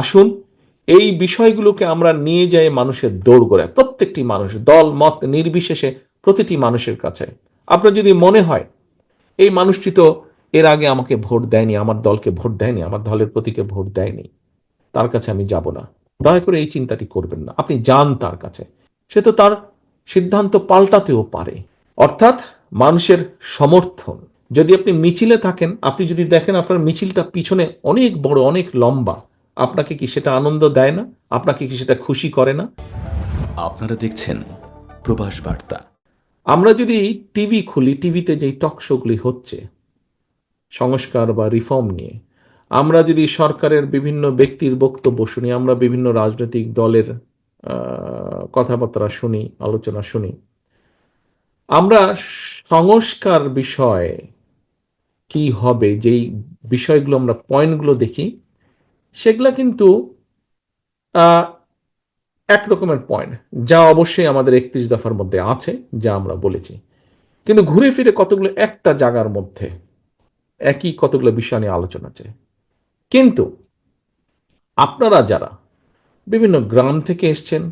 আসুন, এই বিষয়গুলোকে আমরা নিয়ে যাই মানুষের দৌড় করে প্রত্যেকটি মানুষ দল, মত নির্বিশেষে প্রতিটি মানুষের কাছে। আপনার যদি মনে হয়, এই মানুষটি তো এর আগে আমাকে ভোট দেয়নি, আমার দলকে ভোট দেয়নি, আমার দলের প্রতীকে ভোট দেয়নি, তার কাছে আমি যাব না। দয়া করে এই চিন্তাটি করবেন না, আপনি যান তার কাছে। সে তো তার সিদ্ধান্ত পাল্টাতেও পারে। অর্থাৎ মানুষের সমর্থন। যদি আপনি মিছিলে থাকেন, আপনি যদি দেখেন আপনার মিছিলটা পিছনে অনেক বড়, অনেক লম্বা আপনাকে কি সেটা আনন্দ দেয় না? আপনাকে কি সেটা খুশি করে না? আপনারা দেখছেন প্রবাস বার্তা। আমরা যদি টিভি খুলি টিভিতে যেই টক শোগুলি হচ্ছে সংস্কার বা রিফর্ম নিয়ে আমরা যদি সরকারের বিভিন্ন ব্যক্তির বক্তব্য শুনি আমরা বিভিন্ন রাজনৈতিক দলের কথাবার্তা শুনি আলোচনা শুনি আমরা সংস্কার বিষয়ে কি হবে যেই বিষয়গুলো আমরা পয়েন্টগুলো দেখি সেগুলা কিন্তু এক রকমের পয়েন্ট যা অবশ্যই আমাদের একত্রিশ দফার মধ্যে আছে, যা আমরা বলেছি। কিন্তু ঘুরে ফিরে কতগুলো একটা জায়গার মধ্যে একই কতগুলো বিষয় নিয়ে আলোচনা আছে। কিন্তু আপনারা যারা বিভিন্ন গ্রাম থেকে এসছেন,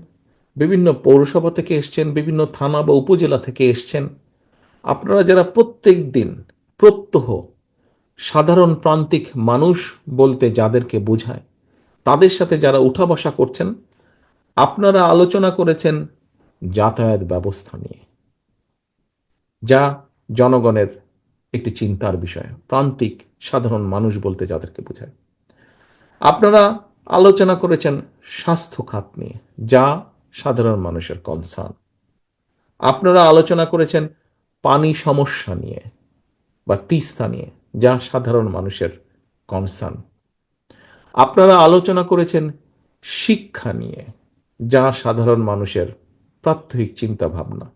বিভিন্ন পৌরসভা থেকে এসছেন, বিভিন্ন থানা বা উপজেলা থেকে এসছেন, আপনারা যারা প্রত্যেক দিন প্রত্যহ সাধারণ প্রান্তিক মানুষ বলতে যাদেরকে বোঝায়, তাদের সাথে যারা উঠা বসা করছেন, আপনারা আলোচনা করেছেন যাতায়াত ব্যবস্থা নিয়ে, যা জনগণের একটি চিন্তার বিষয়, প্রান্তিক সাধারণ মানুষ বলতে যাদেরকে বোঝায়। আপনারা আলোচনা করেছেন স্বাস্থ্য খাত নিয়ে, যা সাধারণ মানুষের কনসার্ন আপনারা আলোচনা করেছেন পানি সমস্যা নিয়ে বা তিস্তা নিয়ে যা সাধারণ মানুষের কনসার্ন আপনারা আলোচনা করেছেন শিক্ষা নিয়ে, যা সাধারণ মানুষের প্রাত্যহিক চিন্তা ভাবনা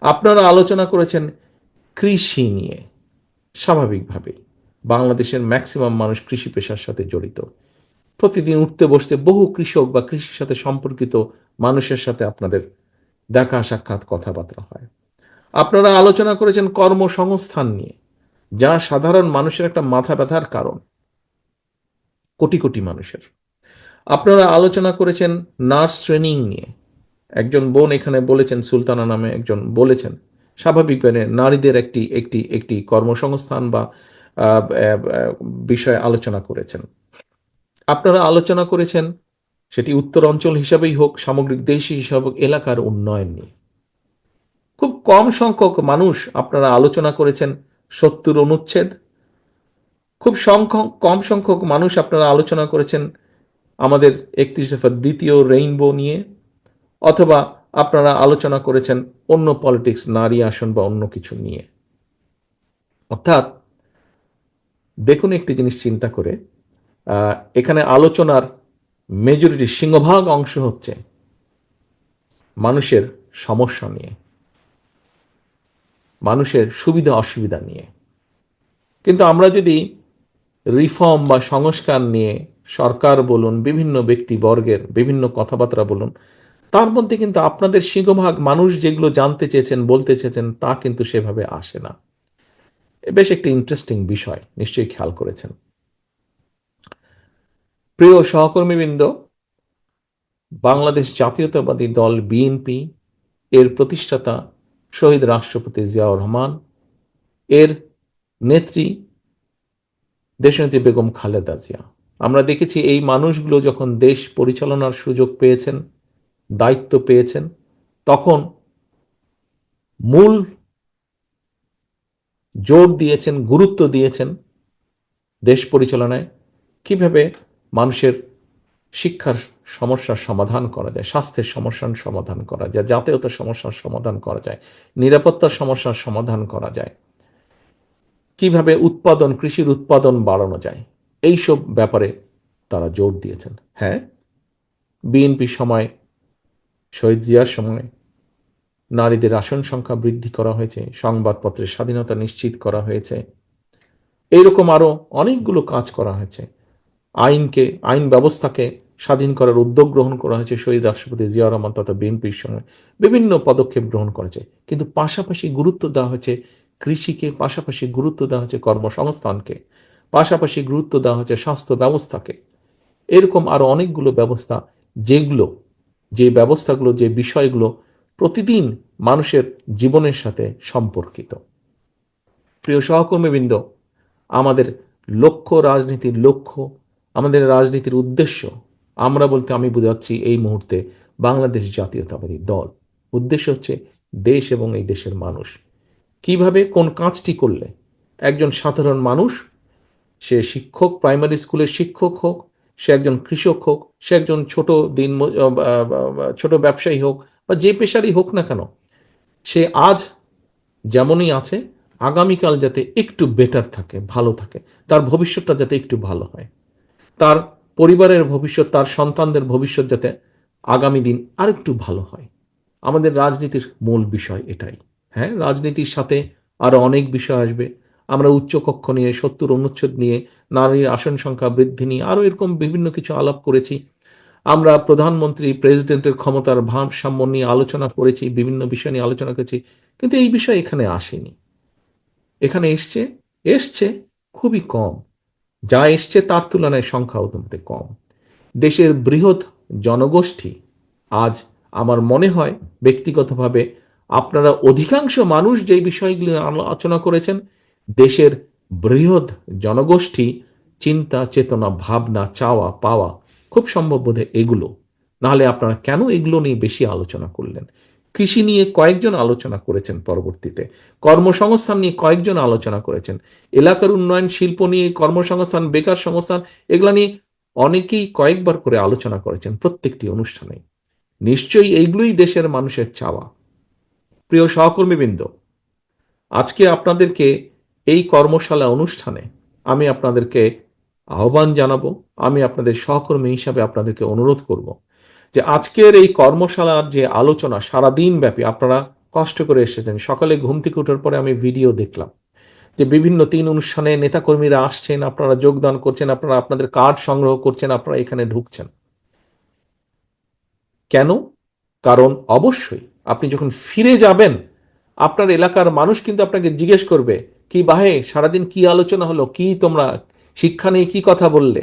আপনারা আলোচনা করেছেন কৃষি নিয়ে স্বাভাবিকভাবেই বাংলাদেশের ম্যাক্সিমাম মানুষ কৃষি পেশার সাথে জড়িত। প্রতিদিন উঠতে বসতে বহু কৃষক বা কৃষির সাথে সম্পর্কিত মানুষের সাথে আপনাদের দেখা সাক্ষাৎ কথাবার্তা হয়। আপনারা আলোচনা করেছেন কর্মসংস্থান নিয়ে যা সাধারণ মানুষের একটা মাথা ব্যথার কারণ। কোটি কোটি মানুষের। আপনারা আলোচনা করেছেন নার্স ট্রেনিং নিয়ে। একজন বোন এখানে বলেছেন, সুলতানা নামে একজন বলেছেন স্বাভাবিকভাবে নারীদের একটি একটি একটি কর্মসংস্থান বা বিষয়ে আলোচনা করেছেন। আপনারা আলোচনা করেছেন সেটি উত্তর অঞ্চল হিসাবেই হোক, সামগ্রিক দেশ হিসাবে এলাকার উন্নয়ন নিয়ে। খুব কম সংখ্যক মানুষ আপনারা আলোচনা করেছেন সত্তর অনুচ্ছেদ। খুব সংখ্যক, কম সংখ্যক মানুষ আপনারা আলোচনা করেছেন আমাদের একত্রিশ দফার দ্বিতীয় রেইনবো নিয়ে, অথবা আপনারা আলোচনা করেছেন অন্য পলিটিক্স, নারী আসন বা অন্য কিছু নিয়ে। অর্থাৎ, দেখুন একটি জিনিস চিন্তা করে এখানে আলোচনার মেজরিটি সিংহভাগ অংশ হচ্ছে মানুষের সমস্যা নিয়ে। মানুষের সুবিধা অসুবিধা নিয়ে। কিন্তু আমরা যদি রিফর্ম বা সংস্কার নিয়ে সরকার বলুন, বিভিন্ন ব্যক্তিবর্গের বিভিন্ন কথাবার্তা বলুন, তার মধ্যে কিন্তু আপনাদের সিংহভাগ মানুষ যেগুলো জানতে চেয়েছেন, বলতে চেয়েছেন, তা কিন্তু সেভাবে আসে না। বেশ একটি ইন্টারেস্টিং বিষয়, নিশ্চয়ই খেয়াল করেছেন। প্রিয় সহকর্মীবৃন্দ, বাংলাদেশ জাতীয়তাবাদী দল বিএনপি এর প্রতিষ্ঠাতা শহীদ রাষ্ট্রপতি জিয়াউর রহমান, এর নেত্রী দেশনেত্রী বেগম খালেদা জিয়া। আমরা দেখেছি এই মানুষগুলো যখন দেশ পরিচালনার সুযোগ পেয়েছেন, দায়িত্ব পেয়েছেন, তখন মূল জোর দিয়েছেন, গুরুত্ব দিয়েছেন দেশ পরিচালনায়। কীভাবে মানুষের শিক্ষার সমস্যার সমাধান করা যায়, স্বাস্থ্যের সমস্যার সমাধান করা যায়, জাতীয়তার সমস্যার সমাধান করা যায়, নিরাপত্তার সমস্যার সমাধান করা যায়। কীভাবে উৎপাদন, কৃষির উৎপাদন বাড়ানো যায়, এইসব ব্যাপারে তারা জোর দিয়েছেন। হ্যাঁ বিএনপির সময়, শহীদ জিয়ার সময়, নারীদের আসন সংখ্যা বৃদ্ধি করা হয়েছে, সংবাদপত্রের স্বাধীনতা নিশ্চিত করা হয়েছে। এইরকম আরও অনেকগুলো কাজ করা হয়েছে। আইনকে, আইন ব্যবস্থাকে স্বাধীন করার উদ্যোগ গ্রহণ করা হয়েছে শহীদ রাষ্ট্রপতি জিয়া রহমান তথা বিএনপির সঙ্গে। বিভিন্ন পদক্ষেপ গ্রহণ করেছে। কিন্তু পাশাপাশি গুরুত্ব দেওয়া হয়েছে কৃষিকে, পাশাপাশি গুরুত্ব দেওয়া হয়েছে কর্মসংস্থানকে, পাশাপাশি গুরুত্ব দেওয়া হয়েছে স্বাস্থ্য ব্যবস্থাকে। এরকম আরও অনেকগুলো ব্যবস্থা যেগুলো, যে ব্যবস্থাগুলো, যে বিষয়গুলো প্রতিদিন মানুষের জীবনের সাথে সম্পর্কিত। প্রিয় সহকর্মীবৃন্দ, আমাদের লক্ষ্য রাজনীতির লক্ষ্য, আমাদের রাজনীতির উদ্দেশ্য আমরা বলতে আমি বোঝাচ্ছি এই মুহূর্তে বাংলাদেশ জাতীয়তাবাদী দল। উদ্দেশ্য হচ্ছে দেশ এবং এই দেশের মানুষ। কীভাবে, কোন কাজটি করলে? একজন সাধারণ মানুষ, সে শিক্ষক, প্রাইমারি স্কুলের শিক্ষক হোক, সে একজন কৃষক হোক, সে একজন ছোট দিন ছোট ব্যবসায়ী হোক বা যে পেশারই হোক না কেন, সে আজ যেমনই আছে, আগামীকাল যাতে একটু বেটার থাকে, ভালো থাকে, তার ভবিষ্যৎটা যাতে একটু ভালো হয়। তার পরিবারের ভবিষ্যৎ, তার সন্তানদের ভবিষ্যৎ যাতে আগামী দিন আরেকটু ভালো হয়। আমাদের রাজনীতির মূল বিষয় এটাই। হ্যাঁ রাজনীতির সাথে আরও অনেক বিষয় আসবে। আমরা উচ্চকক্ষ নিয়ে, সত্তর অনুচ্ছেদ নিয়ে, নারীর আসন সংখ্যা বৃদ্ধি নিয়ে আরও এরকম বিভিন্ন কিছু আলাপ করেছি। আমরা প্রধানমন্ত্রী, প্রেসিডেন্টের ক্ষমতার ভারসাম্য নিয়ে আলোচনা করেছি, বিভিন্ন বিষয় নিয়ে আলোচনা করেছি, কিন্তু এই বিষয় এখানে আসেনি। এখানে এসছে এসছে খুবই কম। যা এসছে তার তুলনায় সংখ্যা অত্যন্ত কম। দেশের বৃহৎ জনগোষ্ঠী আজ আমার মনে হয় ব্যক্তিগতভাবে আপনারা অধিকাংশ মানুষ যে বিষয়গুলি আলোচনা করেছেন, দেশের বৃহৎ জনগোষ্ঠী চিন্তা, চেতনা, ভাবনা, চাওয়া, পাওয়া খুব সম্ভব বোধ এগুলো। নাহলে আপনারা কেন এগুলো নিয়ে বেশি আলোচনা করলেন? কৃষি নিয়ে কয়েকজন আলোচনা করেছেন পরবর্তীতে। কর্মসংস্থান নিয়ে কয়েকজন আলোচনা করেছেন। এলাকার উন্নয়ন, শিল্প নিয়ে কর্মসংস্থান, বেকার সংস্থান, এগুলা নিয়ে অনেকেই কয়েকবার করে আলোচনা করেছেন প্রত্যেকটি অনুষ্ঠানে। নিশ্চয়ই এইগুলোই দেশের মানুষের চাওয়া। প্রিয় সহকর্মীবৃন্দ, আজকে আপনাদেরকে এই কর্মশালা অনুষ্ঠানে আমি আপনাদেরকে আহ্বান জানাব, আমি আপনাদের সহকর্মী হিসাবে আপনাদেরকে অনুরোধ করব। যে আজকের এই কর্মশালার যে আলোচনা সারাদিন ব্যাপী আপনারা কষ্ট করে এসেছেন। সকালে ঘুম থেকে ওঠার পরে আমি ভিডিও দেখলাম যে বিভিন্ন তিন অনুষ্ঠানে নেতাকর্মীরা আসছেন, আপনারা যোগদান করছেন, আপনারা আপনাদের কার্ড সংগ্রহ করছেন, আপনারা এখানে ঢুকছেন। কেন? কারণ অবশ্যই আপনি যখন ফিরে যাবেন, আপনার এলাকার মানুষ কিন্তু আপনাকে জিজ্ঞেস করবে, কি বাহে, সারাদিন কি আলোচনা হলো? কি তোমরা, শিক্ষা নিয়ে কি কথা বললে?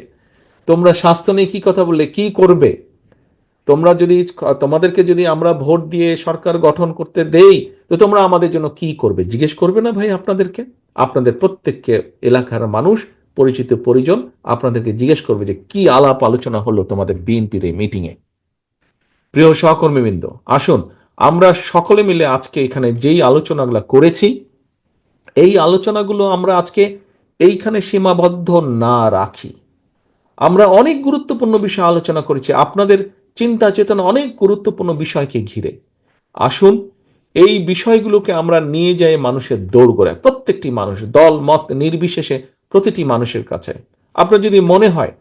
তোমরা স্বাস্থ্য নিয়ে কি কথা বললে? কি করবে? তোমরা যদি, তোমাদেরকে যদি আমরা ভোট দিয়ে সরকার গঠন করতে দেই, তো তোমরা আমাদের জন্য কি করবে? জিজ্ঞেস করবে না ভাই আপনাদেরকে? আপনাদের প্রত্যেককে এলাকার মানুষ, পরিচিত পরিজন আপনাদেরকে জিজ্ঞেস করবে যে কি আলাপ আলোচনা হলো তোমাদের বিএনপির এই মিটিংয়ে প্রিয় সহকর্মীবৃন্দ, আসুন, আমরা সকলে মিলে আজকে এখানে যেই আলোচনাগুলো করেছি, এই আলোচনাগুলো আমরা আজকে এইখানে সীমাবদ্ধ না রাখি। আমরা অনেক গুরুত্বপূর্ণ বিষয় আলোচনা করেছি। আপনাদের চিন্তা, চেতনা অনেক গুরুত্বপূর্ণ বিষয়কে ঘিরে। আসুন, এই বিষয়গুলোকে আমরা নিয়ে যাই মানুষের দৌড়গোড়ায় প্রত্যেকটি মানুষ, দল, মত নির্বিশেষে প্রতিটি মানুষের কাছে। আপনার যদি মনে হয়,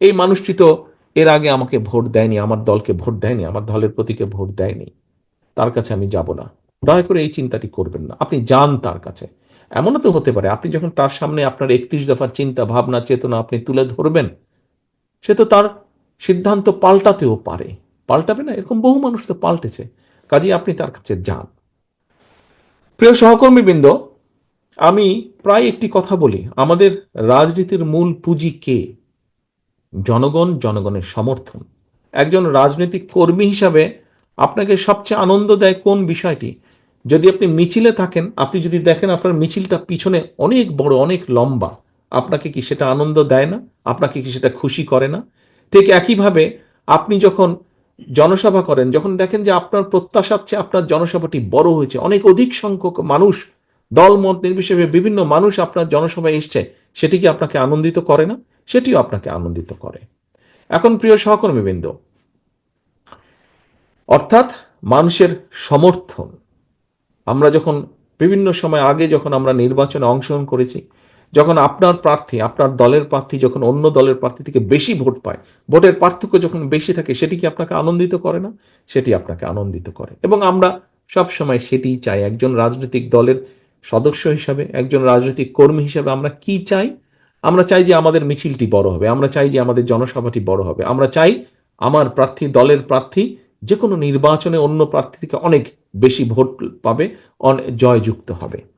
এই মানুষটি তো এর আগে আমাকে ভোট দেয়নি, আমার দলকে ভোট দেয়নি, আমার দলের প্রতীকে ভোট দেয়নি, তার কাছে আমি যাব না। দয়া করে এই চিন্তাটি করবেন না, আপনি যান তার কাছে। এমনও তো হতে পারে, আপনি যখন তার সামনে আপনার একত্রিশ দফার চিন্তা, ভাবনা, চেতনা আপনি তুলে ধরবেন, সে তো তার সিদ্ধান্ত পাল্টাতেও পারে। পাল্টাবে না, এরকম বহু মানুষ তো পাল্টেছে। কাজে আপনি তার কাছে যান। প্রিয় সহকর্মীবৃন্দ, আমি প্রায় একটি কথা বলি। আমাদের রাজনীতির মূল পুঁজি কে? জনগণ, জনগণের সমর্থন। একজন রাজনৈতিক কর্মী হিসাবে আপনাকে সবচেয়ে আনন্দ দেয় কোন বিষয়টি? যদি আপনি মিছিলে থাকেন, আপনি যদি দেখেন আপনার মিছিলটা পিছনে অনেক বড়, অনেক লম্বা, আপনাকে কি সেটা আনন্দ দেয় না? আপনাকে কি সেটা খুশি করে না? ঠিক একইভাবে আপনি যখন জনসভা করেন, যখন দেখেন যে আপনার প্রত্যাশার চেয়ে আপনার জনসভাটি বড় হয়েছে, অনেক অধিক সংখ্যক মানুষ, দল, মত নির্বিশেষে বিভিন্ন মানুষ আপনার জনসভায় এসছে, সেটি কি আপনাকে আনন্দিত করে না? সেটিও আপনাকে আনন্দিত করে। এখন প্রিয় সহকর্মীবৃন্দ, অর্থাৎ মানুষের সমর্থন। আমরা যখন বিভিন্ন সময় আগে যখন আমরা নির্বাচনে অংশগ্রহণ করেছি যখন আপনার প্রার্থী, আপনার দলের প্রার্থী যখন অন্য দলের প্রার্থী থেকে বেশি ভোট পায়, ভোটের পার্থক্য যখন বেশি থাকে, সেটি কি আপনাকে আনন্দিত করে না? সেটি আপনাকে আনন্দিত করে। এবং আমরা সব সময় সেটি চাই। একজন রাজনৈতিক দলের সদস্য হিসাবে, একজন রাজনৈতিক কর্মী হিসাবে আমরা কি চাই? আমরা চাই যে আমাদের মিছিলটি বড় হবে। আমরা চাই যে আমাদের জনসভাটি বড় হবে। আমরা চাই আমার প্রার্থী, দলের প্রার্থী যে কোনো নির্বাচনে অন্য প্রার্থী থেকে অনেক বেশি ভোট পাবে জয়যুক্ত হবে।